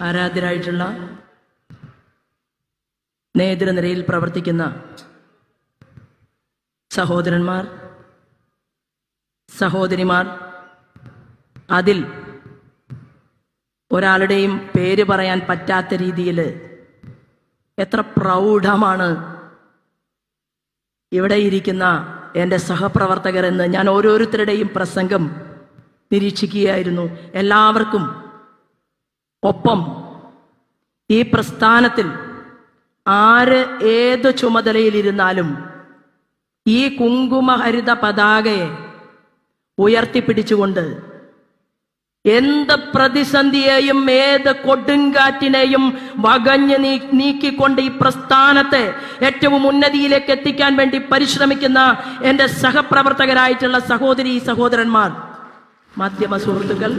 ആരാധ്യരായിട്ടുള്ള നേതൃനിരയിൽ പ്രവർത്തിക്കുന്ന സഹോദരന്മാർ സഹോദരിമാർ അതിൽ ഒരാളുടെയും പേര് പറയാൻ പറ്റാത്ത രീതിയിൽ എത്ര പ്രൗഢമാണ് ഇവിടെ ഇരിക്കുന്ന എന്റെ സഹപ്രവർത്തകരെന്ന് ഞാൻ ഓരോരുത്തരുടെയും പ്രസംഗം നിരീക്ഷിക്കുകയായിരുന്നു. എല്ലാവർക്കും ഒപ്പം ഈ പ്രസ്ഥാനത്തിൽ ആര് ഏത് ചുമതലയിലിരുന്നാലും ഈ കുങ്കുമഹരിത പതാകയെ ഉയർത്തിപ്പിടിച്ചുകൊണ്ട് എന്ത് പ്രതിസന്ധിയെയും ഏത് കൊടുങ്കാറ്റിനെയും വകഞ്ഞ് നീക്കിക്കൊണ്ട് ഈ പ്രസ്ഥാനത്തെ ഏറ്റവും ഉന്നതിയിലേക്ക് എത്തിക്കാൻ വേണ്ടി പരിശ്രമിക്കുന്ന എന്റെ സഹപ്രവർത്തകരായിട്ടുള്ള സഹോദരി സഹോദരന്മാർ മാധ്യമ സുഹൃത്തുക്കൾ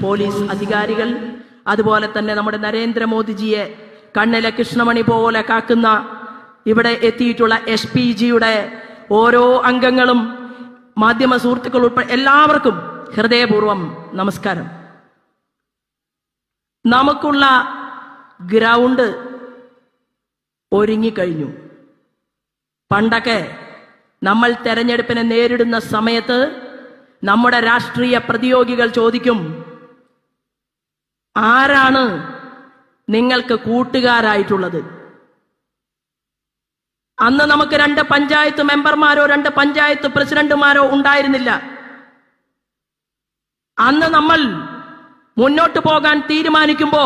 പോലീസ് അധികാരികൾ അതുപോലെ തന്നെ നമ്മുടെ നരേന്ദ്രമോദിജിയെ കണ്ണിലെ കൃഷ്ണമണി പോലെ കാക്കുന്ന ഇവിടെ എത്തിയിട്ടുള്ള എസ് പി ജിയുടെ ഓരോ അംഗങ്ങളും മാധ്യമ സുഹൃത്തുക്കൾ ഉൾപ്പെടെ എല്ലാവർക്കും ഹൃദയപൂർവം നമസ്കാരം. നമുക്കുള്ള ഗ്രൗണ്ട് ഒരുങ്ങിക്കഴിഞ്ഞു. പണ്ടൊക്കെ നമ്മൾ തെരഞ്ഞെടുപ്പിനെ നേരിടുന്ന സമയത്ത് നമ്മുടെ രാഷ്ട്രീയ പ്രതിയോഗികൾ ചോദിക്കും ആരാണ് നിങ്ങൾക്ക് കൂട്ടുകാരായിട്ടുള്ളത്? അന്ന് നമുക്ക് രണ്ട് പഞ്ചായത്ത് മെമ്പർമാരോ രണ്ട് പഞ്ചായത്ത് പ്രസിഡന്റുമാരോ ഉണ്ടായിരുന്നില്ല. അന്ന് നമ്മൾ മുന്നോട്ട് പോകാൻ തീരുമാനിക്കുമ്പോ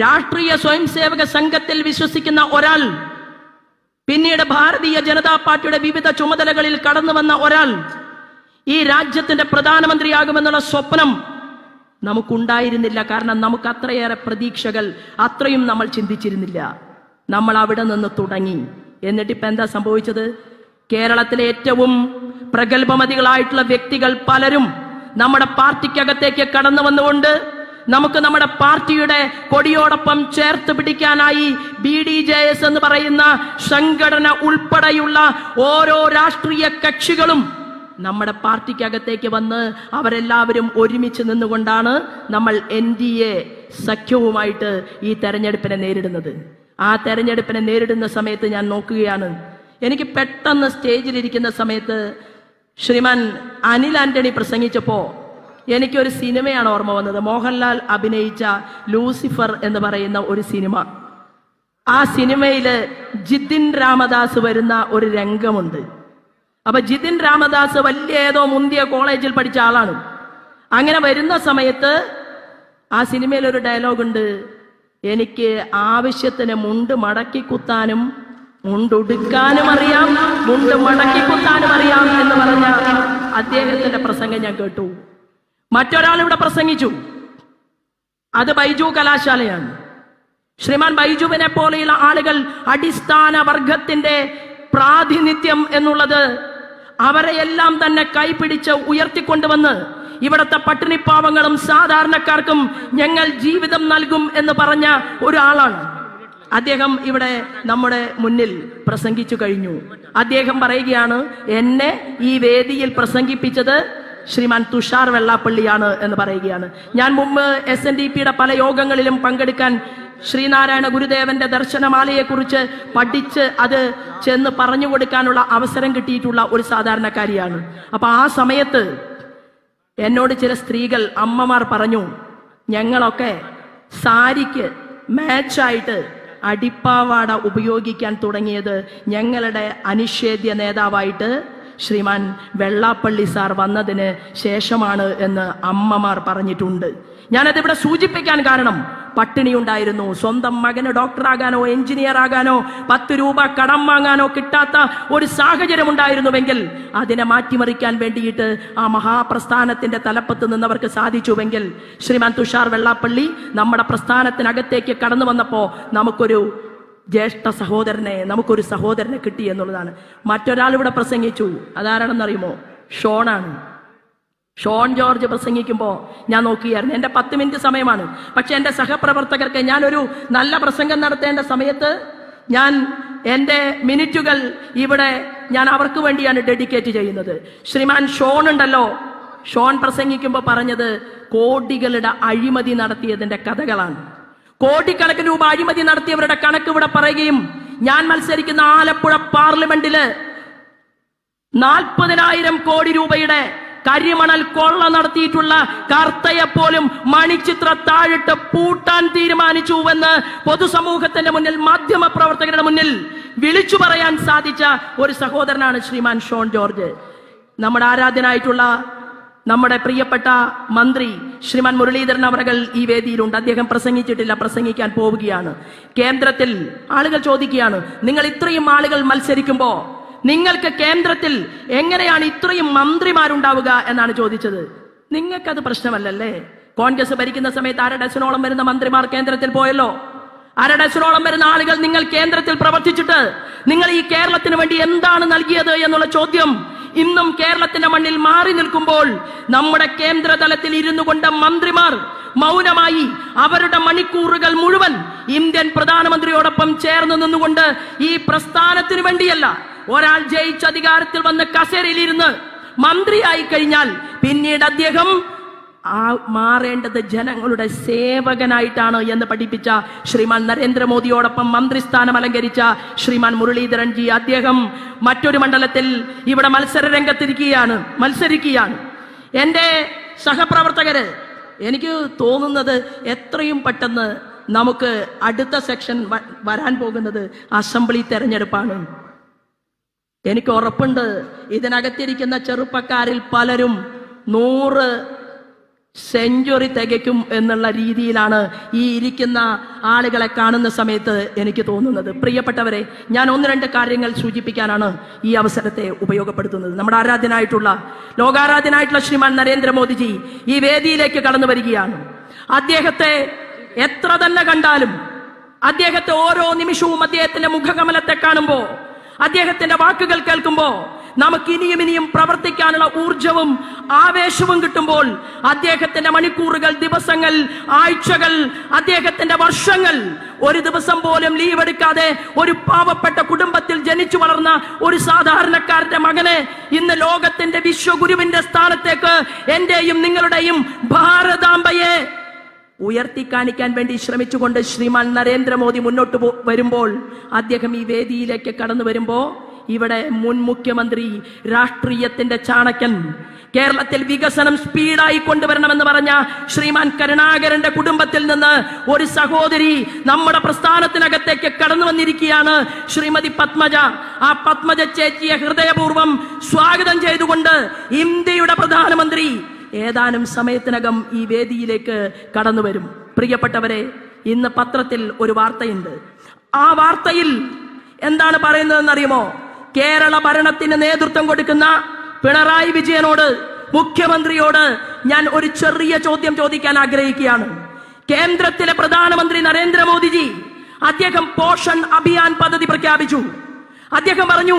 രാഷ്ട്രീയ സ്വയംസേവക സംഘത്തിൽ വിശ്വസിക്കുന്ന ഒരാൾ പിന്നീട് ഭാരതീയ ജനതാ പാർട്ടിയുടെ വിവിധ ചുമതലകളിൽ കടന്നു വന്ന ഒരാൾ ഈ രാജ്യത്തിന്റെ പ്രധാനമന്ത്രിയാകുമെന്നുള്ള സ്വപ്നം നമുക്കുണ്ടായിരുന്നില്ല. കാരണം നമുക്ക് അത്രയേറെ പ്രതീക്ഷകൾ അത്രയും നമ്മൾ ചിന്തിച്ചിരുന്നില്ല. നമ്മൾ അവിടെ നിന്ന് തുടങ്ങി. എന്നിട്ട് ഇപ്പം എന്താ സംഭവിച്ചത്? കേരളത്തിലെ ഏറ്റവും പ്രഗത്ഭമതികളായിട്ടുള്ള വ്യക്തികൾ പലരും നമ്മുടെ പാർട്ടിക്കകത്തേക്ക് കടന്നു വന്നുകൊണ്ട് നമുക്ക് നമ്മുടെ പാർട്ടിയുടെ കൊടിയോടൊപ്പം ചേർത്ത് പിടിക്കാനായി ബി ഡി ജെ എസ് എന്ന് പറയുന്ന സംഘടന ഉൾപ്പെടെയുള്ള ഓരോ രാഷ്ട്രീയ കക്ഷികളും നമ്മുടെ പാർട്ടിക്കകത്തേക്ക് വന്ന് അവരെല്ലാവരും ഒരുമിച്ച് നിന്നുകൊണ്ടാണ് നമ്മൾ എൻ ഡി എ സഖ്യവുമായിട്ട് ഈ തെരഞ്ഞെടുപ്പിനെ നേരിടുന്നത്. ആ തെരഞ്ഞെടുപ്പിനെ നേരിടുന്ന സമയത്ത് ഞാൻ നോക്കുകയാണ്. എനിക്ക് പെട്ടെന്ന് സ്റ്റേജിലിരിക്കുന്ന സമയത്ത് ശ്രീമാൻ അനിൽ ആന്റണി പ്രസംഗിച്ചപ്പോ എനിക്കൊരു സിനിമയാണ് ഓർമ്മ വന്നത്. മോഹൻലാൽ അഭിനയിച്ച ലൂസിഫർ എന്ന് പറയുന്ന ഒരു സിനിമ. ആ സിനിമയിൽ ജിതിൻ രാമദാസ് വരുന്ന ഒരു രംഗമുണ്ട്. അപ്പൊ ജിതിൻ രാമദാസ് വലിയ ഏതോ മുന്തിയ കോളേജിൽ പഠിച്ച ആളാണ്. അങ്ങനെ വരുന്ന സമയത്ത് ആ സിനിമയിൽ ഒരു ഡയലോഗ് ഉണ്ട് എനിക്ക് ആവശ്യത്തിന് മുണ്ട് മടക്കി കുത്താനും മുണ്ടുടുക്കാനും അറിയാം മുണ്ട് മടക്കി കുത്താനും അറിയാം എന്ന് പറഞ്ഞ അദ്ദേഹത്തിന്റെ പ്രസംഗം ഞാൻ കേട്ടു. മറ്റൊരാൾ ഇവിടെ പ്രസംഗിച്ചു. അത് ബൈജു കലാശാലയാണ്. ശ്രീമാൻ ബൈജുവിനെ പോലെയുള്ള ആളുകൾ അടിസ്ഥാന വർഗത്തിന്റെ പ്രാതിനിധ്യം എന്നുള്ളത് അവരെയെല്ലാം തന്നെ കൈപിടിച്ച് ഉയർത്തിക്കൊണ്ടുവന്ന് ഇവിടുത്തെ പട്ടിണിപ്പാവങ്ങളും സാധാരണക്കാർക്കും ഞങ്ങൾ ജീവിതം നൽകും എന്ന് പറഞ്ഞ ഒരാളാണ്. അദ്ദേഹം ഇവിടെ നമ്മുടെ മുന്നിൽ പ്രസംഗിച്ചു കഴിഞ്ഞു. അദ്ദേഹം പറയുകയാണ് എന്നെ ഈ വേദിയിൽ പ്രസംഗിപ്പിച്ചത് ശ്രീമാൻ തുഷാർ വെള്ളാപ്പള്ളിയാണ് എന്ന് പറയുകയാണ്. ഞാൻ മുമ്പ് എസ് എൻ ഡി പിയുടെ പല യോഗങ്ങളിലും പങ്കെടുക്കാൻ ശ്രീനാരായണ ഗുരുദേവന്റെ ദർശനമാലയെക്കുറിച്ച് പഠിച്ച് അത് ചെന്ന് പറഞ്ഞു കൊടുക്കാനുള്ള അവസരം കിട്ടിയിട്ടുള്ള ഒരു സാധാരണക്കാരിയാണ്. അപ്പൊ ആ സമയത്ത് എന്നോട് ചില സ്ത്രീകൾ അമ്മമാർ പറഞ്ഞു ഞങ്ങളൊക്കെ സാരിക്ക് മാച്ചായിട്ട് അടിപ്പാവാട ഉപയോഗിക്കാൻ തുടങ്ങിയത് ഞങ്ങളുടെ അനിഷേധ്യ നേതാവായിട്ട് ശ്രീമാൻ വെള്ളാപ്പള്ളി സാർ വന്നതിന് ശേഷമാണ് എന്ന് അമ്മമാർ പറഞ്ഞിട്ടുണ്ട്. ഞാനതിവിടെ സൂചിപ്പിക്കാൻ കാരണം പട്ടിണി ഉണ്ടായിരുന്നു. സ്വന്തം മകന് ഡോക്ടറാകാനോ എഞ്ചിനീയർ ആകാനോ പത്ത് രൂപ കടം വാങ്ങാനോ കിട്ടാത്ത ഒരു സാഹചര്യം ഉണ്ടായിരുന്നുവെങ്കിൽ അതിനെ മാറ്റിമറിക്കാൻ വേണ്ടിയിട്ട് ആ മഹാപ്രസ്ഥാനത്തിന്റെ തലപ്പത്ത് നിന്നവർക്ക് സാധിച്ചുവെങ്കിൽ ശ്രീമാൻ തുഷാർ വെള്ളാപ്പള്ളി നമ്മുടെ പ്രസ്ഥാനത്തിനകത്തേക്ക് കടന്നു വന്നപ്പോൾ നമുക്കൊരു ജ്യേഷ്ഠ സഹോദരനെ നമുക്കൊരു സഹോദരനെ കിട്ടി എന്നുള്ളതാണ്. മറ്റൊരാൾ ഇവിടെ പ്രസംഗിച്ചു. അതാരാണെന്നറിയുമോ? ഷോണാണ്. ഷോൺ ജോർജ് പ്രസംഗിക്കുമ്പോൾ ഞാൻ നോക്കുകയായിരുന്നു എന്റെ പത്ത് മിനിറ്റ് സമയമാണ്. പക്ഷെ എന്റെ സഹപ്രവർത്തകർക്ക് ഞാനൊരു നല്ല പ്രസംഗം നടത്തേണ്ട സമയത്ത് ഞാൻ എന്റെ മിനിറ്റുകൾ ഇവിടെ ഞാൻ അവർക്ക് വേണ്ടിയാണ് ഡെഡിക്കേറ്റ് ചെയ്യുന്നത്. ശ്രീമാൻ ഷോൺ ഉണ്ടല്ലോ. ഷോൺ പ്രസംഗിക്കുമ്പോൾ പറഞ്ഞത് കോടികളുടെ അഴിമതി നടത്തിയതിന്റെ കഥകളാണ്. കോടിക്കണക്കിന് രൂപ അഴിമതി നടത്തിയവരുടെ കണക്ക് ഇവിടെ പറയുകയും ഞാൻ മത്സരിക്കുന്ന ആലപ്പുഴ പാർലമെന്റിൽ നാൽപ്പതിനായിരം കോടി രൂപയുടെ കരിമണൽ കൊള്ള നടത്തിയിട്ടുള്ള കർത്തയെ പോലും മണിച്ചിത്ര താഴിട്ട് പൂട്ടാൻ തീരുമാനിച്ചുവെന്ന് പൊതുസമൂഹത്തിന്റെ മുന്നിൽ മാധ്യമ പ്രവർത്തകരുടെ മുന്നിൽ വിളിച്ചു പറയാൻ സാധിച്ച ഒരു സഹോദരനാണ് ശ്രീമാൻ ഷോൺ ജോർജ്. നമ്മുടെ ആരാധ്യനായിട്ടുള്ള നമ്മുടെ പ്രിയപ്പെട്ട മന്ത്രി ശ്രീമാൻ മുരളീധരൻ അവർകൾ ഈ വേദിയിലുണ്ട്. അദ്ദേഹം പ്രസംഗിച്ചിട്ടില്ല പ്രസംഗിക്കാൻ പോവുകയാണ്. കേന്ദ്രത്തിൽ ആളുകൾ ചോദിക്കുകയാണ് നിങ്ങൾ ഇത്രയും ആളുകൾ മത്സരിക്കുമ്പോ നിങ്ങൾക്ക് കേന്ദ്രത്തിൽ എങ്ങനെയാണ് ഇത്രയും മന്ത്രിമാരുണ്ടാവുക എന്നാണ് ചോദിച്ചത്. നിങ്ങൾക്കത് പ്രശ്നമല്ലല്ലേ? കോൺഗ്രസ് ഭരിക്കുന്ന സമയത്ത് അരഡസനോളം വരുന്ന മന്ത്രിമാർ കേന്ദ്രത്തിൽ പോയല്ലോ. അരഡസനോളം വരുന്ന ആളുകൾ നിങ്ങൾ കേന്ദ്രത്തിൽ പ്രവർത്തിച്ചിട്ട് നിങ്ങൾ ഈ കേരളത്തിന് വേണ്ടി എന്താണ് നൽകിയത് എന്നുള്ള ചോദ്യം ഇന്നും കേരളത്തിന്റെ മണ്ണിൽ മാറി നിൽക്കുമ്പോൾ നമ്മുടെ കേന്ദ്ര തലത്തിൽ ഇരുന്നു കൊണ്ട മന്ത്രിമാർ മൗനമായി അവരുടെ മണിക്കൂറുകൾ മുഴുവൻ ഇന്ത്യൻ പ്രധാനമന്ത്രിയോടൊപ്പം ചേർന്ന് നിന്നുകൊണ്ട് ഈ പ്രസ്ഥാനത്തിന് വേണ്ടിയല്ല ഒരാൾ ജയിച്ച അധികാരത്തിൽ വന്ന് കസേരയിലിരുന്ന് മന്ത്രിയായി കഴിഞ്ഞാൽ പിന്നീട് അദ്ദേഹം ആ മാറേണ്ടത് ജനങ്ങളുടെ സേവകനായിട്ടാണ് എന്ന് പഠിപ്പിച്ച ശ്രീമാൻ നരേന്ദ്രമോദിയോടൊപ്പം മന്ത്രിസ്ഥാനം അലങ്കരിച്ച ശ്രീമാൻ മുരളീധരൻ ജി അദ്ദേഹം മറ്റൊരു മണ്ഡലത്തിൽ ഇവിടെ മത്സര രംഗത്തിരിക്കുകയാണ് മത്സരിക്കുകയാണ്. എന്റെ സഹപ്രവർത്തകര് എനിക്ക് തോന്നുന്നത് എത്രയും പെട്ടെന്ന് നമുക്ക് അടുത്ത സെക്ഷൻ വരാൻ പോകുന്നത് അസംബ്ലി തെരഞ്ഞെടുപ്പാണ്. എനിക്ക് ഉറപ്പുണ്ട്. ഇതിനകത്തിരിക്കുന്ന ചെറുപ്പക്കാരിൽ പലരും നൂറ് സെഞ്ചുറി തികയ്ക്കും എന്നുള്ള രീതിയിലാണ് ഈ ഇരിക്കുന്ന ആളുകളെ കാണുന്ന സമയത്ത് എനിക്ക് തോന്നുന്നത്. പ്രിയപ്പെട്ടവരെ ഞാൻ ഒന്ന് രണ്ട് കാര്യങ്ങൾ സൂചിപ്പിക്കാനാണ് ഈ അവസരത്തെ ഉപയോഗപ്പെടുത്തുന്നത്. നമ്മുടെ ആരാധ്യനായിട്ടുള്ള ലോകാരാധ്യനായിട്ടുള്ള ശ്രീമാൻ നരേന്ദ്രമോദിജി ഈ വേദിയിലേക്ക് കടന്നു വരികയാണ്. അദ്ദേഹത്തെ എത്ര തന്നെ കണ്ടാലും അദ്ദേഹത്തെ ഓരോ നിമിഷവും അദ്ദേഹത്തിന്റെ മുഖകമലത്തെ കാണുമ്പോ അദ്ദേഹത്തിന്റെ വാക്കുകൾ കേൾക്കുമ്പോൾ നമുക്ക് ഇനിയും ഇനിയും പ്രവർത്തിക്കാനുള്ള ഊർജവും ആവേശവും കിട്ടുമ്പോൾ അദ്ദേഹത്തിന്റെ മണിക്കൂറുകൾ ദിവസങ്ങൾ ആഴ്ചകൾ അദ്ദേഹത്തിന്റെ വർഷങ്ങൾ ഒരു ദിവസം പോലും ലീവ് എടുക്കാതെ ഒരു പാവപ്പെട്ട കുടുംബത്തിൽ ജനിച്ചു വളർന്ന ഒരു സാധാരണക്കാരന്റെ മകനെ ഇന്ന് ലോകത്തിന്റെ വിശ്വഗുരുവിന്റെ സ്ഥാനത്തേക്ക് എന്റെയും നിങ്ങളുടെയും ഭാരതാംബയെ ഉയർത്തി കാണിക്കാൻ വേണ്ടി ശ്രമിച്ചുകൊണ്ട് ശ്രീമാൻ നരേന്ദ്രമോദി മുന്നോട്ട് വരുമ്പോൾ അദ്ദേഹം ഈ വേദിയിലേക്ക് കടന്നു വരുമ്പോൾ ഇവിടെ മുൻ മുഖ്യമന്ത്രി രാഷ്ട്രീയത്തിന്റെ ചാണക്യൻ കേരളത്തിൽ വികസനം സ്പീഡായി കൊണ്ടുവരണമെന്ന് പറഞ്ഞ ശ്രീമാൻ കരുണാകരന്റെ കുടുംബത്തിൽ നിന്ന് ഒരു സഹോദരി നമ്മുടെ പ്രസ്ഥാനത്തിനകത്തേക്ക് കടന്നു വന്നിരിക്കുകയാണ്. ശ്രീമതി പത്മജ. ആ പത്മജ ചേച്ചിയെ ഹൃദയപൂർവം സ്വാഗതം ചെയ്തുകൊണ്ട് ഇന്ത്യയുടെ പ്രധാനമന്ത്രി ഏതാനും സമയത്തിനകം ഈ വേദിയിലേക്ക് കടന്നു വരും. പ്രിയപ്പെട്ടവരെ ഇന്ന് പത്രത്തിൽ ഒരു വാർത്തയുണ്ട്. ആ വാർത്തയിൽ എന്താണ് പറയുന്നതെന്ന് അറിയുമോ കേരള ഭരണത്തിന് നേതൃത്വം കൊടുക്കുന്ന പിണറായി വിജയനോട് മുഖ്യമന്ത്രിയോട് ഞാൻ ഒരു ചെറിയ ചോദ്യം ചോദിക്കാൻ ആഗ്രഹിക്കുകയാണ്. കേന്ദ്രത്തിലെ പ്രധാനമന്ത്രി നരേന്ദ്രമോദിജി അദ്ദേഹം പോഷൻ അഭിയാൻ പദ്ധതി പ്രഖ്യാപിച്ചു. അദ്ദേഹം പറഞ്ഞു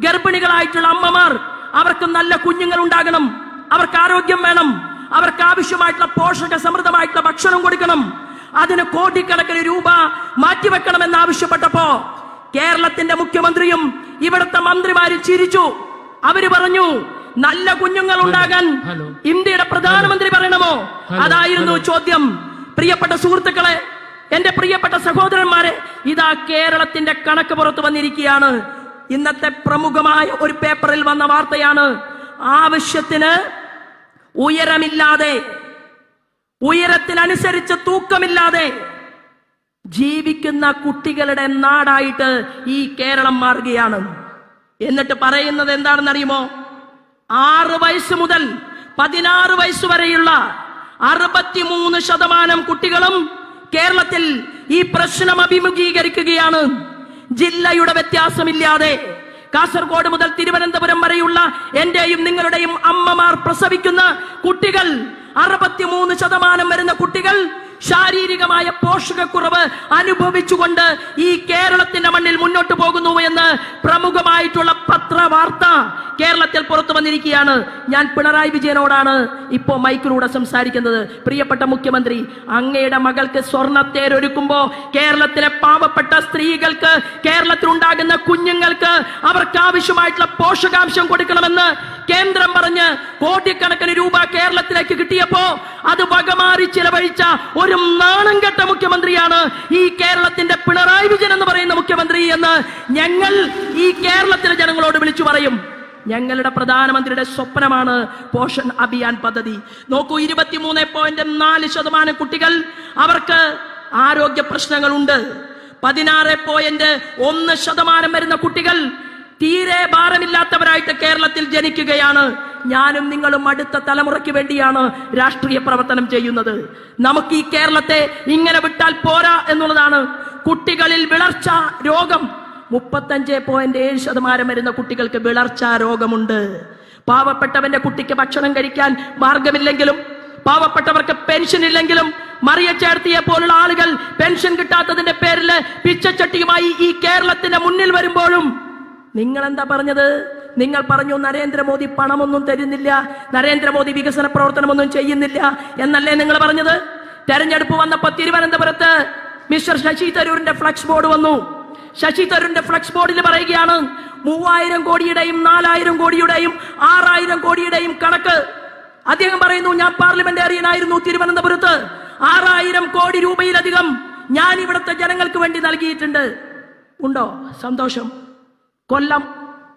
ഗർഭിണികളായിട്ടുള്ള അമ്മമാർ അവർക്ക് നല്ല കുഞ്ഞുങ്ങൾ ഉണ്ടാകണം അവർക്ക് ആരോഗ്യം വേണം. അവർക്ക് ആവശ്യമായിട്ടുള്ള പോഷക സമൃദ്ധമായിട്ടുള്ള ഭക്ഷണം കൊടുക്കണം. അതിന് കോടിക്കണക്കിന് രൂപ മാറ്റിവെക്കണമെന്ന് ആവശ്യപ്പെട്ടപ്പോ കേരളത്തിന്റെ മുഖ്യമന്ത്രിയും ഇവിടുത്തെ മന്ത്രിമാരും ചിരിച്ചു. അവർ പറഞ്ഞു നല്ല കുഞ്ഞുങ്ങൾ ഉണ്ടാകാൻ ഇന്ത്യയുടെ പ്രധാനമന്ത്രി പറയണമോ? അതായിരുന്നു ചോദ്യം. പ്രിയപ്പെട്ട സുഹൃത്തുക്കളെ എന്റെ പ്രിയപ്പെട്ട സഹോദരന്മാരെ ഇതാ കേരളത്തിന്റെ കണക്ക് പുറത്തു വന്നിരിക്കുകയാണ്. ഇന്നത്തെ പ്രമുഖമായ ഒരു പേപ്പറിൽ വന്ന വാർത്തയാണ്. ആവശ്യത്തിന് ഉയരമില്ലാതെ ഉയരത്തിനനുസരിച്ച് തൂക്കമില്ലാതെ ജീവിക്കുന്ന കുട്ടികളുടെ നാടായിട്ട് ഈ കേരളം മാറുകയാണ്. എന്നിട്ട് പറയുന്നത് എന്താണെന്നറിയുമോ? ആറ് വയസ്സ് മുതൽ പതിനാറ് വയസ്സ് വരെയുള്ള അറുപത്തിമൂന്ന് ശതമാനം കുട്ടികളും കേരളത്തിൽ ഈ പ്രശ്നം അഭിമുഖീകരിക്കുകയാണ്. ജില്ലയുടെ വ്യത്യാസമില്ലാതെ കാസർഗോഡ് മുതൽ തിരുവനന്തപുരം വരെയുള്ള എന്റെയും നിങ്ങളുടെയും അമ്മമാർ പ്രസവിക്കുന്ന കുട്ടികൾ അറുപത്തിമൂന്ന് ശതമാനം വരുന്ന കുട്ടികൾ ശാരീരികമായ പോഷകക്കുറവ് അനുഭവിച്ചുകൊണ്ട് ഈ കേരളത്തിന്റെ മണ്ണിൽ മുന്നോട്ട് പോകുന്നു എന്ന് പ്രമുഖമായിട്ടുള്ള പത്രവാർത്ത കേരളത്തിൽ പുറത്തു വന്നിരിക്കുകയാണ്. ഞാൻ പിണറായി വിജയനോടാണ് ഇപ്പോ മൈക്കിലൂടെ സംസാരിക്കുന്നത്. പ്രിയപ്പെട്ട മുഖ്യമന്ത്രി അങ്ങയുടെ മകൾക്ക് സ്വർണത്തേരൊരുക്കുമ്പോ കേരളത്തിലെ പാവപ്പെട്ട സ്ത്രീകൾക്ക് കേരളത്തിൽ ഉണ്ടാകുന്ന കുഞ്ഞുങ്ങൾക്ക് അവർക്ക് ആവശ്യമായിട്ടുള്ള പോഷകാംശം കൊടുക്കണമെന്ന് കേന്ദ്രം പറഞ്ഞ് കോടിക്കണക്കിന് രൂപ കേരളത്തിലേക്ക് കിട്ടിയപ്പോ അത് വകമാറി ചിലവഴിച്ച ഒരു നാണം കെട്ട മുഖ്യമന്ത്രിയാണ് ഈ കേരളത്തിന്റെ പിണറായി വിജയൻ എന്ന് പറയുന്ന മുഖ്യമന്ത്രി എന്ന് ഞങ്ങൾ ഈ കേരളത്തിലെ ജനങ്ങളോട് വിളിച്ചു പറയും. ഞങ്ങളുടെ പ്രധാനമന്ത്രിയുടെ സ്വപ്നമാണ് പോഷൻ അഭിയാൻ പദ്ധതി. നോക്കൂ ഇരുപത്തിമൂന്ന് പോയിന്റ് നാല് ശതമാനം കുട്ടികൾ അവർക്ക് ആരോഗ്യ പ്രശ്നങ്ങളുണ്ട്. പതിനാറ് പോയിന്റ് ഒന്ന് ശതമാനം വരുന്ന കുട്ടികൾ തീരെ ഭാരമില്ലാത്തവരായിട്ട് കേരളത്തിൽ ജനിക്കുകയാണ്. ഞാനും നിങ്ങളും അടുത്ത തലമുറയ്ക്ക് വേണ്ടിയാണ് രാഷ്ട്രീയ പ്രവർത്തനം ചെയ്യുന്നത്. നമുക്ക് ഈ കേരളത്തെ ഇങ്ങനെ വിട്ടാൽ പോരാ എന്നുള്ളതാണ്. കുട്ടികളിൽ വിളർച്ച രോഗം. മുപ്പത്തഞ്ച് പോയിന്റ് ഏഴ് ശതമാനം വരുന്ന കുട്ടികൾക്ക് വിളർച്ച രോഗമുണ്ട്. പാവപ്പെട്ടവന്റെ കുട്ടിക്ക് ഭക്ഷണം കഴിക്കാൻ മാർഗമില്ലെങ്കിലും പാവപ്പെട്ടവർക്ക് പെൻഷൻ ഇല്ലെങ്കിലും മറിയ ചേർത്തിയെ പോലുള്ള ആളുകൾ പെൻഷൻ കിട്ടാത്തതിന്റെ പേരിൽ പിച്ചച്ചട്ടിയുമായി ഈ കേരളത്തിന്റെ മുന്നിൽ വരുമ്പോഴും നിങ്ങൾ എന്താ പറഞ്ഞത്? നിങ്ങൾ പറഞ്ഞു നരേന്ദ്രമോദി പണമൊന്നും തരുന്നില്ല നരേന്ദ്രമോദി വികസന പ്രവർത്തനമൊന്നും ചെയ്യുന്നില്ല എന്നല്ലേ നിങ്ങൾ പറഞ്ഞത്? തെരഞ്ഞെടുപ്പ് വന്നപ്പോ തിരുവനന്തപുരത്ത് മിസ്റ്റർ ശശി തരൂരിന്റെ ഫ്ലക്സ് ബോർഡ് വന്നു. ശശി തരൂരിന്റെ ഫ്ലക്സ് ബോർഡിൽ പറയുകയാണ് മൂവായിരം കോടിയുടെയും നാലായിരം കോടിയുടെയും ആറായിരം കോടിയുടെയും കണക്ക്. അദ്ദേഹം പറയുന്നു ഞാൻ പാർലമെന്റേറിയനായിരുന്നു തിരുവനന്തപുരത്ത്. ആറായിരം കോടി രൂപയിലധികം ഞാൻ ഇവിടുത്തെ ജനങ്ങൾക്ക് വേണ്ടി നൽകിയിട്ടുണ്ട്. ഉണ്ടോ? സന്തോഷം. കൊല്ലം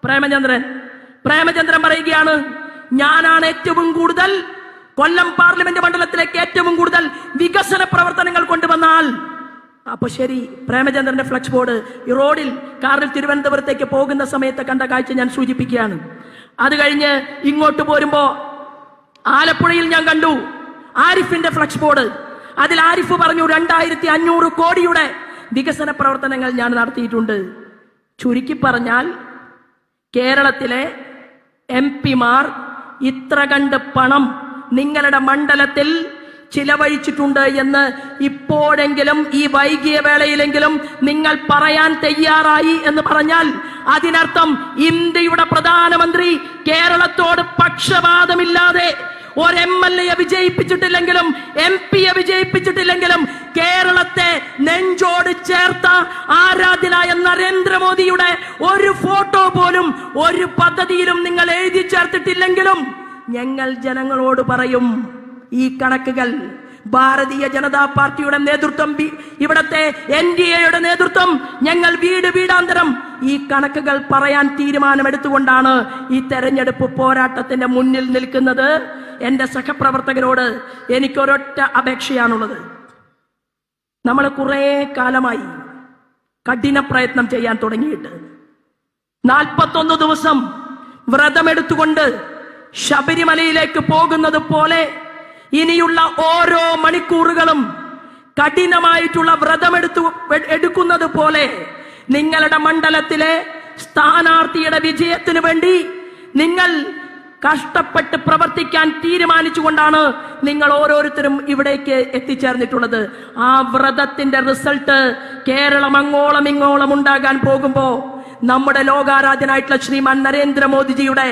പ്രേമചന്ദ്രൻ. പ്രേമചന്ദ്രൻ പറയുകയാണ് ഞാനാണ് ഏറ്റവും കൂടുതൽ കൊല്ലം പാർലമെന്റ് മണ്ഡലത്തിലേക്ക് ഏറ്റവും കൂടുതൽ വികസന പ്രവർത്തനങ്ങൾ കൊണ്ടുവന്നാൽ. അപ്പൊ ശരി പ്രേമചന്ദ്രന്റെ ഫ്ലക്സ് ബോർഡ് ഈ റോഡിൽ കാറിൽ തിരുവനന്തപുരത്തേക്ക് പോകുന്ന സമയത്ത് കണ്ട കാഴ്ച ഞാൻ സൂചിപ്പിക്കുകയാണ്. അത് കഴിഞ്ഞ് ഇങ്ങോട്ട് പോരുമ്പോ ആലപ്പുഴയിൽ ഞാൻ കണ്ടു ആരിഫിന്റെ ഫ്ലക്സ് ബോർഡ്. അതിൽ ആരിഫ് പറഞ്ഞു രണ്ടായിരത്തി അഞ്ഞൂറ് കോടിയുടെ വികസന പ്രവർത്തനങ്ങൾ ഞാൻ നടത്തിയിട്ടുണ്ട്. ചുരുക്കി പറഞ്ഞാൽ കേരളത്തിലെ എം പിമാർ ഇത്ര കണ്ട് പണം നിങ്ങളുടെ മണ്ഡലത്തിൽ ചിലവഴിച്ചിട്ടുണ്ട് എന്ന് ഇപ്പോഴെങ്കിലും ഈ വൈകിയ വേളയിലെങ്കിലും നിങ്ങൾ പറയാൻ തയ്യാറായി എന്ന് പറഞ്ഞാൽ അതിനർത്ഥം ഇന്ത്യയുടെ പ്രധാനമന്ത്രി കേരളത്തോട് പക്ഷപാതമില്ലാതെ ഒരു എം എൽ എയെ വിജയിപ്പിച്ചിട്ടില്ലെങ്കിലും എം പിയെ വിജയിപ്പിച്ചിട്ടില്ലെങ്കിലും കേരളത്തെ നെഞ്ചോട് ചേർത്ത ആരാധ്യനായ നരേന്ദ്രമോദിയുടെ ഒരു ഫോട്ടോ പോലും ഒരു പദ്ധതിയിലും നിങ്ങൾ എഴുതി ചേർത്തിട്ടില്ലെങ്കിലും ഞങ്ങൾ ജനങ്ങളോട് പറയും ഈ കണക്കുകൾ ഭാരതീയ ജനതാ പാർട്ടിയുടെ നേതൃത്വം ഇവിടത്തെ എൻ ഡി എയുടെ നേതൃത്വം ഞങ്ങൾ വീട് വീടാന്തരം ഈ കണക്കുകൾ പറയാൻ തീരുമാനമെടുത്തുകൊണ്ടാണ് ഈ തെരഞ്ഞെടുപ്പ് പോരാട്ടത്തിന്റെ മുന്നിൽ നിൽക്കുന്നത്. എന്റെ സഹപ്രവർത്തകരോട് എനിക്കൊരൊറ്റ അപേക്ഷയാണുള്ളത്. നമ്മൾ കുറേ കാലമായി കഠിന പ്രയത്നം ചെയ്യാൻ തുടങ്ങിയിട്ട്. നാൽപ്പത്തൊന്ന് ദിവസം വ്രതമെടുത്തുകൊണ്ട് ശബരിമലയിലേക്ക് പോകുന്നത് പോലെ ഇനിയുള്ള ഓരോ മണിക്കൂറുകളും കഠിനമായിട്ടുള്ള വ്രതമെടുത്തു എടുക്കുന്നത് പോലെ നിങ്ങളുടെ മണ്ഡലത്തിലെ സ്ഥാനാർത്ഥിയുടെ വിജയത്തിന് വേണ്ടി നിങ്ങൾ കഷ്ടപ്പെട്ട് പ്രവർത്തിക്കാൻ തീരുമാനിച്ചുകൊണ്ടാണ് നിങ്ങൾ ഓരോരുത്തരും ഇവിടേക്ക് എത്തിച്ചേർന്നിട്ടുള്ളത്. ആ വ്രതത്തിന്റെ റിസൾട്ട് കേരളം അങ്ങോളം ഇങ്ങോളം ഉണ്ടാകാൻ പോകുമ്പോ നമ്മുടെ ലോകാരാധനായിട്ടുള്ള ശ്രീമാൻ നരേന്ദ്രമോദിജിയുടെ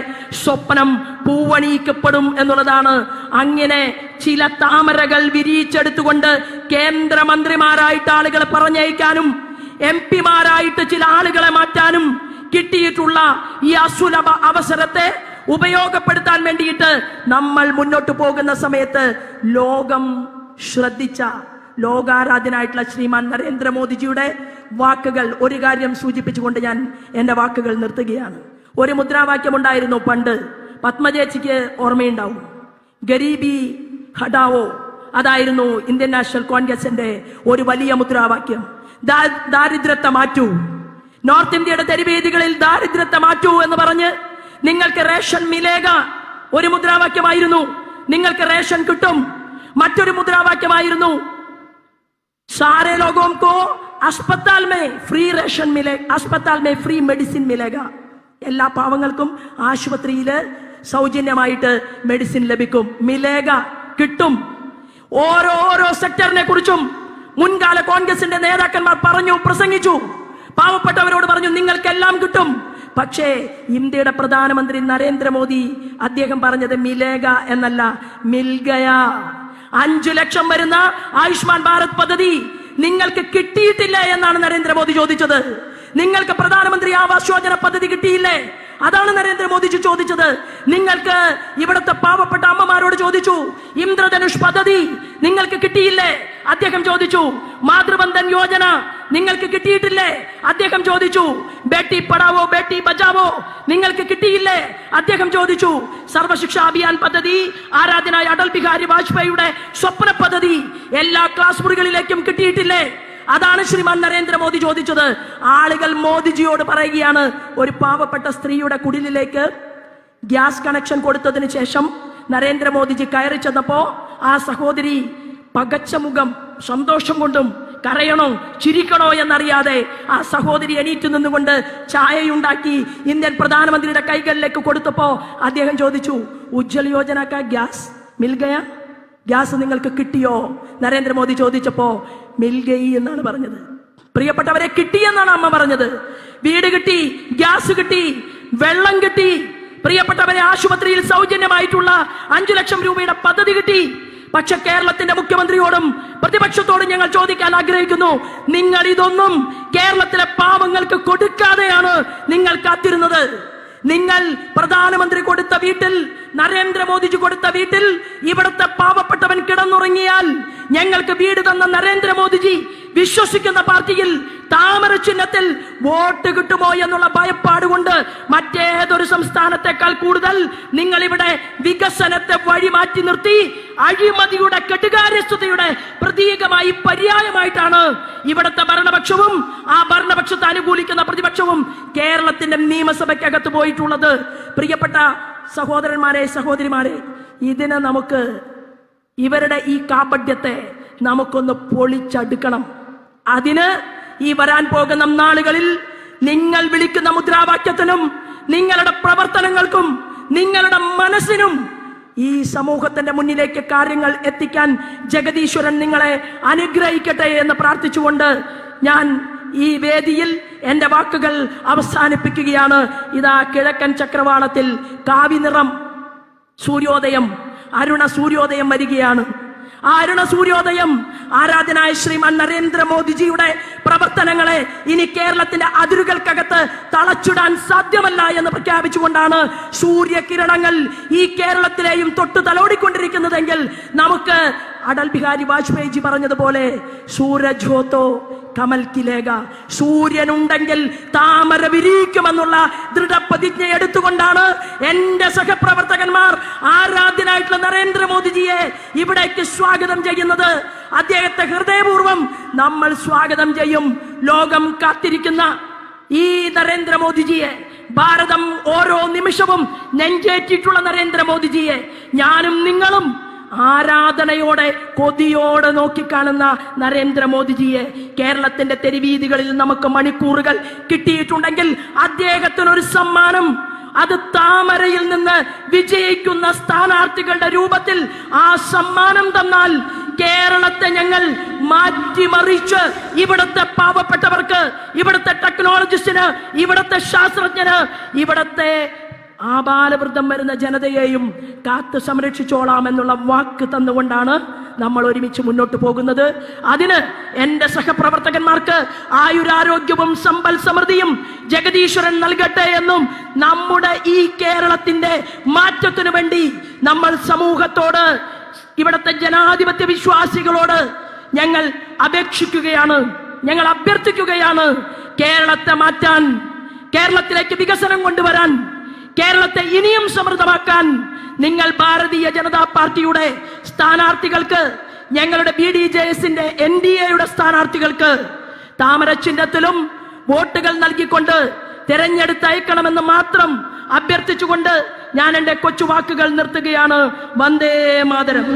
സ്വപ്നം പൂവണിയിക്കപ്പെടും എന്നുള്ളതാണ്. അങ്ങനെ ചില താമരകൾ വിരിയിച്ചെടുത്തുകൊണ്ട് കേന്ദ്രമന്ത്രിമാരായിട്ട് ആളുകളെ പറഞ്ഞയക്കാനും എം പിമാരായിട്ട് ചില ആളുകളെ മാറ്റാനും കിട്ടിയിട്ടുള്ള ഈ അസുലഭ അവസരത്തെ ഉപയോഗപ്പെടുത്താൻ വേണ്ടിയിട്ട് നമ്മൾ മുന്നോട്ട് പോകുന്ന സമയത്ത് ലോകം ശ്രദ്ധിച്ച ലോകാരാധനായിട്ടുള്ള ശ്രീമാൻ നരേന്ദ്രമോദിജിയുടെ വാക്കുകൾ ഒരു കാര്യം സൂചിപ്പിച്ചുകൊണ്ട് ഞാൻ എന്റെ വാക്കുകൾ നിർത്തുകയാണ്. ഒരു മുദ്രാവാക്യം ഉണ്ടായിരുന്നു പണ്ട്. പത്മജേച്ചിക്ക് ഓർമ്മയുണ്ടാവും. ഗരീബി ഹഡാവോ അതായിരുന്നു ഇന്ത്യൻ നാഷണൽ കോൺഗ്രസിന്റെ ഒരു വലിയ മുദ്രാവാക്യം. ദാരിദ്ര്യത്തെ മാറ്റൂ. നോർത്ത് ഇന്ത്യയുടെ തെരുവേദികളിൽ ദാരിദ്ര്യത്തെ മാറ്റൂ എന്ന് പറഞ്ഞ് നിങ്ങൾക്ക് റേഷൻ മിലേക ഒരു മുദ്രാവാക്യമായിരുന്നു. നിങ്ങൾക്ക് റേഷൻ കിട്ടും. മറ്റൊരു മുദ്രാവാക്യമായിരുന്നു. സാരേ ലോകം കോ അസ്പത്താൽ മേ ഫ്രീ റേഷൻ മിലേ അസ്പത്താൽ മേ ഫ്രീ മെഡിസിൻ മിലേക എല്ലാ പാവങ്ങൾക്കും ആശുപത്രിയിൽ സൗജന്യമായിട്ട് മെഡിസിൻ ലഭിക്കും. മിലേക കിട്ടും. ഓരോ ഓരോ സെക്ടറിനെ കുറിച്ചും മുൻകാല കോൺഗ്രസിന്റെ നേതാക്കന്മാർ പറഞ്ഞു പ്രസംഗിച്ചു. പാവപ്പെട്ടവരോട് പറഞ്ഞു നിങ്ങൾക്കെല്ലാം കിട്ടും. പക്ഷേ ഇന്ത്യയുടെ പ്രധാനമന്ത്രി നരേന്ദ്രമോദി അദ്ദേഹം പറഞ്ഞത് മിലേഗ എന്നല്ല മിൽഗയ. അഞ്ചു ലക്ഷം വരുന്ന ആയുഷ്മാൻ ഭാരത് പദ്ധതി നിങ്ങൾക്ക് കിട്ടിയിട്ടില്ല എന്നാണ് നരേന്ദ്രമോദി ചോദിച്ചത്. നിങ്ങൾക്ക് പ്രധാനമന്ത്രി ആവാസ് യോജന പദ്ധതി കിട്ടിയില്ലേ? അതാണ് നരേന്ദ്രമോദിജി ചോദിച്ചത്. നിങ്ങൾക്ക് ഇവിടുത്തെ പാവപ്പെട്ട അമ്മമാരോട് ചോദിച്ചു ഇന്ദ്രധനുഷ് പദ്ധതി നിങ്ങൾക്ക് കിട്ടിയില്ലേ? അദ്ദേഹം ചോദിച്ചു മാതൃബന്ധൻ യോജന നിങ്ങൾക്ക് കിട്ടിയിട്ടില്ലേ? അദ്ദേഹം ചോദിച്ചു ബേട്ടി പഠാവോ ബേട്ടി ബജാവോ? നിങ്ങൾക്ക് കിട്ടിയില്ലേ? അദ്ദേഹം ചോദിച്ചു സർവശിക്ഷ അഭിയാൻ പദ്ധതി ആരാധനായ അടൽ ബിഹാരി വാജ്പേയിയുടെ സ്വപ്ന പദ്ധതി എല്ലാ ക്ലാസ് മുറികളിലേക്കും കിട്ടിയിട്ടില്ലേ? അതാണ് ശ്രീമാൻ നരേന്ദ്രമോദി ചോദിച്ചത്. ആളുകൾ മോദിജിയോട് പറയുകയാണ് ഒരു പാവപ്പെട്ട സ്ത്രീയുടെ കുടിലിലേക്ക് ഗ്യാസ് കണക്ഷൻ കൊടുത്തതിന് ശേഷം നരേന്ദ്രമോദിജി കയറി ചെന്നപ്പോ ആ സഹോദരി പകച്ച മുഖം സന്തോഷം കൊണ്ടും കരയണോ ചിരിക്കണോ എന്നറിയാതെ ആ സഹോദരി എണീറ്റ് നിന്നുകൊണ്ട് ചായയുണ്ടാക്കി ഇന്ത്യൻ പ്രധാനമന്ത്രിയുടെ കൈകളിലേക്ക് കൊടുത്തപ്പോ അദ്ദേഹം ചോദിച്ചു ഉജ്ജ്വൽ യോജനക്ക ഗ്യാസ്? മിൽഗയ? ഗ്യാസ് നിങ്ങൾക്ക് കിട്ടിയോ? നരേന്ദ്രമോദി ചോദിച്ചപ്പോ മിൽഗയി എന്നാണ് പറഞ്ഞത്. പ്രിയപ്പെട്ടവരെ കിട്ടിയെന്നാണ് അമ്മ പറഞ്ഞത്. വീട് കിട്ടി ഗ്യാസ് കിട്ടി വെള്ളം കിട്ടി. പ്രിയപ്പെട്ടവരെ ആശുപത്രിയിൽ സൗജന്യമായിട്ടുള്ള അഞ്ചു ലക്ഷം രൂപയുടെ പദ്ധതി കിട്ടി. പക്ഷെ കേരളത്തിന്റെ മുഖ്യമന്ത്രിയോടും പ്രതിപക്ഷത്തോടും ഞങ്ങൾ ചോദിക്കാൻ ആഗ്രഹിക്കുന്നു. നിങ്ങൾ ഇതൊന്നും കേരളത്തിലെ പാവങ്ങൾക്ക് കൊടുക്കാതെയാണ് നിങ്ങൾ കാത്തിരുന്നത് നിങ്ങൾ പ്രധാനമന്ത്രി കൊടുത്ത വീട്ടിൽ നരേന്ദ്രമോദിജി കൊടുത്ത വീട്ടിൽ ഇവിടുത്തെ പാവപ്പെട്ടവൻ കിടന്നുറങ്ങിയാൽ ഞങ്ങൾക്ക് വീട് തന്ന നരേന്ദ്രമോദിജി വിശ്വസിക്കുന്ന പാർട്ടിയിൽ ചിഹ്നത്തിൽ വോട്ട് കിട്ടുമോ എന്നുള്ള ഭയപ്പാട് കൊണ്ട് മറ്റേതൊരു സംസ്ഥാനത്തെക്കാൾ കൂടുതൽ നിങ്ങൾ ഇവിടെ വികസനത്തെ വഴിമാറ്റി നിർത്തി അഴിമതിയുടെ കെട്ടുകാര്യസ്ഥതയുടെ പ്രതീകമായി പര്യായമായിട്ടാണ് ഇവിടുത്തെ ഭരണപക്ഷവും ആ ഭരണപക്ഷത്തെ അനുകൂലിക്കുന്ന പ്രതിപക്ഷവും കേരളത്തിന്റെ നിയമസഭയ്ക്കകത്ത് പോയിട്ടുള്ളത്. പ്രിയപ്പെട്ട സഹോദരന്മാരെ സഹോദരിമാരെ ഇതിനെ നമുക്ക് ഇവരുടെ ഈ കാപട്യത്തെ നമുക്കൊന്ന് പൊളിച്ചടുക്കണം. അതിന് ഈ വരാൻ പോകുന്ന നാളുകളിൽ നിങ്ങൾ വിളിക്കുന്ന മുദ്രാവാക്യത്തിനും നിങ്ങളുടെ പ്രവർത്തനങ്ങൾക്കും നിങ്ങളുടെ മനസ്സിനും ഈ സമൂഹത്തിന്റെ മുന്നിലേക്ക് കാര്യങ്ങൾ എത്തിക്കാൻ ജഗദീശ്വരൻ നിങ്ങളെ അനുഗ്രഹിക്കട്ടെ എന്ന് പ്രാർത്ഥിച്ചുകൊണ്ട് ഞാൻ ഈ വേദിയിൽ എന്റെ വാക്കുകൾ അവസാനിപ്പിക്കുകയാണ്. ഇതാ കിഴക്കൻ ചക്രവാളത്തിൽ കാവി നിറം സൂര്യോദയം അരുണ സൂര്യോദയം വരികയാണ്. ആ സൂര്യോദയം. ആരാധനായ ശ്രീമാൻ നരേന്ദ്രമോദിജിയുടെ പ്രവർത്തനങ്ങളെ ഇനി കേരളത്തിന്റെ അതിരുകൾക്കകത്ത് തളച്ചിടാൻ സാധ്യമല്ല എന്ന് പ്രഖ്യാപിച്ചുകൊണ്ടാണ് സൂര്യകിരണങ്ങൾ ഈ കേരളത്തിലെയും തൊട്ടു തലോടിക്കൊണ്ടിരിക്കുന്നതെങ്കിൽ നമുക്ക് അടൽ ബിഹാരി വാജ്പേയിജി പറഞ്ഞതുപോലെ സൂരജ്യോതോ കമൽക്കിലേക സൂര്യനുണ്ടെങ്കിൽ താമര വിരിയിക്കുമെന്നുള്ള ദൃഢപ്രതിജ്ഞ എടുത്തുകൊണ്ടാണ് എന്റെ സഹപ്രവർത്തകന്മാർ ആരാധ്യനായിട്ടുള്ള നരേന്ദ്രമോദിജിയെ ഇവിടേക്ക് സ്വാഗതം ചെയ്യുന്നത്. അദ്ദേഹത്തെ ഹൃദയപൂർവം നമ്മൾ സ്വാഗതം ചെയ്യും. ലോകം കാത്തിരിക്കുന്ന ഈ നരേന്ദ്രമോദിജിയെ ഭാരതം ഓരോ നിമിഷവും നെഞ്ചേറ്റിട്ടുള്ള നരേന്ദ്രമോദിജിയെ ഞാനും നിങ്ങളും ആരാധനയോടെ കൊതിയോടെ നോക്കിക്കാണുന്ന നരേന്ദ്രമോദിജിയെ കേരളത്തിന്റെ തെരുവീതികളിൽ നമുക്ക് മണിക്കൂറുകൾ കിട്ടിയിട്ടുണ്ടെങ്കിൽ അദ്ദേഹത്തിന് ഒരു സമ്മാനം. അത് താമരയിൽ നിന്ന് വിജയിക്കുന്ന സ്ഥാനാർത്ഥികളുടെ രൂപത്തിൽ ആ സമ്മാനം തന്നാൽ കേരളത്തെ ഞങ്ങൾ മാറ്റിമറിച്ച് ഇവിടുത്തെ പാവപ്പെട്ടവർക്ക് ഇവിടുത്തെ ടെക്നോളജിസ്റ്റിന് ഇവിടുത്തെ ശാസ്ത്രജ്ഞന് ഇവിടുത്തെ ആബാലവൃദ്ധം വരുന്ന ജനതയെയും കാത്തു സംരക്ഷിച്ചോളാം എന്നുള്ള വാക്ക് തന്നുകൊണ്ടാണ് നമ്മൾ ഒരുമിച്ച് മുന്നോട്ട് പോകുന്നത്. അതിന് എന്റെ സഹപ്രവർത്തകന്മാർക്ക് ആയുരാരോഗ്യവും സമ്പൽ സമൃദ്ധിയും ജഗദീശ്വരൻ നൽകട്ടെ എന്നും നമ്മുടെ ഈ കേരളത്തിന്റെ മാറ്റത്തിനു വേണ്ടി നമ്മൾ സമൂഹത്തോട് ഇവിടുത്തെ ജനാധിപത്യ വിശ്വാസികളോട് ഞങ്ങൾ അപേക്ഷിക്കുകയാണ്. ഞങ്ങൾ അഭ്യർത്ഥിക്കുകയാണ് കേരളത്തെ മാറ്റാൻ കേരളത്തിലേക്ക് വികസനം കൊണ്ടുവരാൻ. കേരളത്തെ ഇനിയും സമൃദ്ധമാക്കാൻ നിങ്ങൾ ഭാരതീയ ജനതാ പാർട്ടിയുടെ സ്ഥാനാർത്ഥികൾക്ക് ഞങ്ങളുടെ ബി ഡി ജെ എസിന്റെ എൻ ഡി എയുടെ സ്ഥാനാർത്ഥികൾക്ക് താമര ചിഹ്നത്തിലും വോട്ടുകൾ നൽകിക്കൊണ്ട് തിരഞ്ഞെടുത്തയക്കണമെന്ന് മാത്രം അഭ്യർത്ഥിച്ചുകൊണ്ട് ഞാൻ എന്റെ കൊച്ചു വാക്കുകൾ നിർത്തുകയാണ്. വന്ദേ മാതരം.